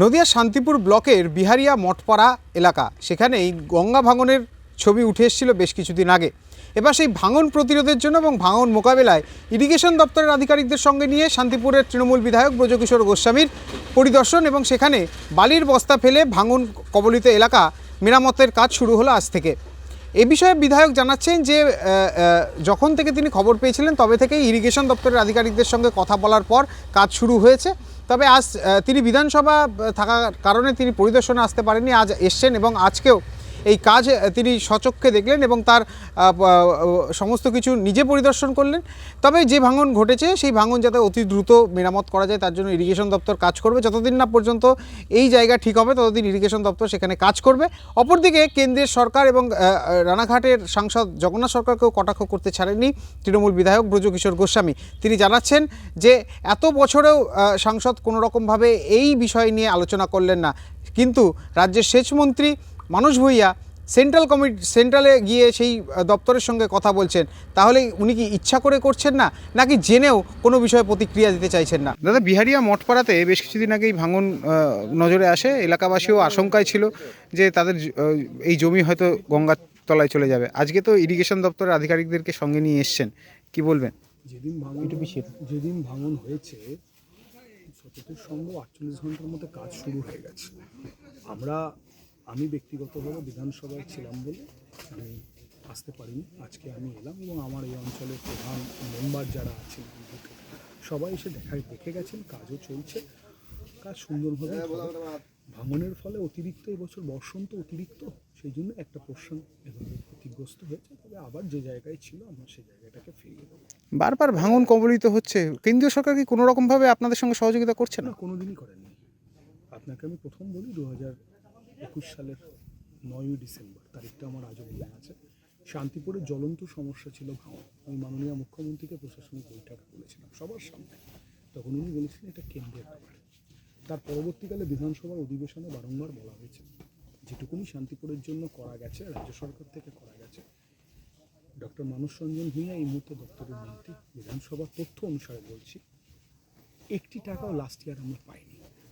নদিয়া শান্তিপুর ব্লকের বিহারিয়া মঠপাড়া এলাকা। সেখানেই গঙ্গা ভাঙনের ছবি উঠে এসেছিল বেশ কিছুদিন আগে। এবার সেই ভাঙন প্রতিরোধের জন্য এবং ভাঙন মোকাবেলায় ইরিগেশন দপ্তরের আধিকারিকদের সঙ্গে নিয়ে শান্তিপুরের তৃণমূল বিধায়ক ব্রজকিশোর গোস্বামীর পরিদর্শন এবং সেখানে বালির বস্তা ফেলে ভাঙন কবলিত এলাকা মেরামতের কাজ শুরু হলো আজ থেকে। এ বিষয়ে বিধায়ক জানাচ্ছেন যে যখন থেকে তিনি খবর পেয়েছিলেন তবে থেকেই ইরিগেশন দপ্তরের আধিকারিকদের সঙ্গে কথা বলার পর কাজ শুরু হয়েছে। তবে আজ তিনি বিধানসভা থাকার কারণে তিনি পরিদর্শনে আসতে পারেননি। আজ এসছেন এবং আজকেও এই কাজ তিনি সচক্ষে দেখলেন এবং তার সমস্ত কিছু নিজে পরিদর্শন করলেন। তবে যে ভাঙন ঘটেছে, সেই ভাঙন যাতে অতি দ্রুত মেরামত করা যায়, তার জন্য ইরিগেশন দপ্তর কাজ করবে। যতদিন না পর্যন্ত এই জায়গা ঠিক হবে, ততদিন ইরিগেশন দপ্তর সেখানে কাজ করবে। অপরদিকে কেন্দ্রের সরকার এবং রানাঘাটের সাংসদ জগন্নাথ সরকারকেও কটাক্ষ করতে ছাড়েননি তৃণমূল বিধায়ক ব্রজকিশোর গোস্বামী। তিনি জানাচ্ছেন যে, এত বছরেও সাংসদ কোনো রকমভাবে এই বিষয় নিয়ে আলোচনা করলেন না। কিন্তু রাজ্যের সেচমন্ত্রী মানুষ ভূঁইয়া সেন্ট্রাল কমিটি সেন্ট্রালে গিয়ে সেই দপ্তরের সঙ্গে কথা বলছেন তাহলে উনি কি ইচ্ছা করে করছেন না? নাকি জেনেও কোনো বিষয়ে প্রতিক্রিয়া দিতে চাইছেন না? দাদা বিহারিয়া মঠপাড়াতে বেশ কিছুদিন আগেই ভাঙন নজরে আসে। এলাকাবাসীও আশঙ্কায় ছিল যে তাদের এই জমি হয়তো গঙ্গার তলায় চলে যাবে। আজকে তো ইরিগেশন দপ্তরের আধিকারিকদেরকে সঙ্গে নিয়ে এসছেন। কি বলবেন? যেদিন ভাঙন যেদিন ভাঙন হয়েছে সম্ভব আটচল্লিশ ঘণ্টার মধ্যে কাজ শুরু হয়ে গেছে। আমরা আমি ব্যক্তিগতভাবে বিধানসভায় ছিলাম বলে আমি আসতে পারিনি। আজকে আমি এলাম এবং আমার এই অঞ্চলের প্রধান মেম্বার যারা আছেন সবাই এসে দেখায় দেখে গেছেন কাজও চলছে। কাজ সুন্দরভাবে হবে। ভাঙনের ফলে অতিরিক্ত এবছর বর্ষণ তো অতিরিক্ত সেই জন্য একটা পোর্শন এভাবে ক্ষতিগ্রস্ত হয়েছে। তবে আবার যে জায়গায় ছিল আমরা সেই জায়গাটাকে ফিরিয়ে দেবো। বারবার ভাঙন কবলিত হচ্ছে। কেন্দ্রীয় সরকার কি কোনো রকমভাবে আপনাদের সঙ্গে সহযোগিতা করছে না? না কোনোদিনই করেননি। আপনাকে আমি প্রথম বলি দু হাজার একুশ সালের নয়ই ডিসেম্বর, তারিখটা আমার আজও মনে আছে। শান্তিপুরের জ্বলন্ত সমস্যা ছিল ভাঙন। আমি মাননীয় মুখ্যমন্ত্রীকে প্রশাসনিক বৈঠক বলেছিলাম সবার সামনে। তখন উনি বলেছিলেন, এটা কেন্দ্রের ব্যাপার। তার পরবর্তীকালে বিধানসভার অধিবেশনে বারংবার বলা হয়েছে, যেটুকুনি শান্তিপুরের জন্য করা গেছে, রাজ্য সরকার থেকে করা গেছে। ডক্টর মানস রঞ্জন ভূঁইয়া এই মুহূর্তে দপ্তরের মন্ত্রী। বিধানসভার তথ্য অনুসারে বলছি, একটি টাকাও লাস্ট ইয়ার আমরা পাইনি।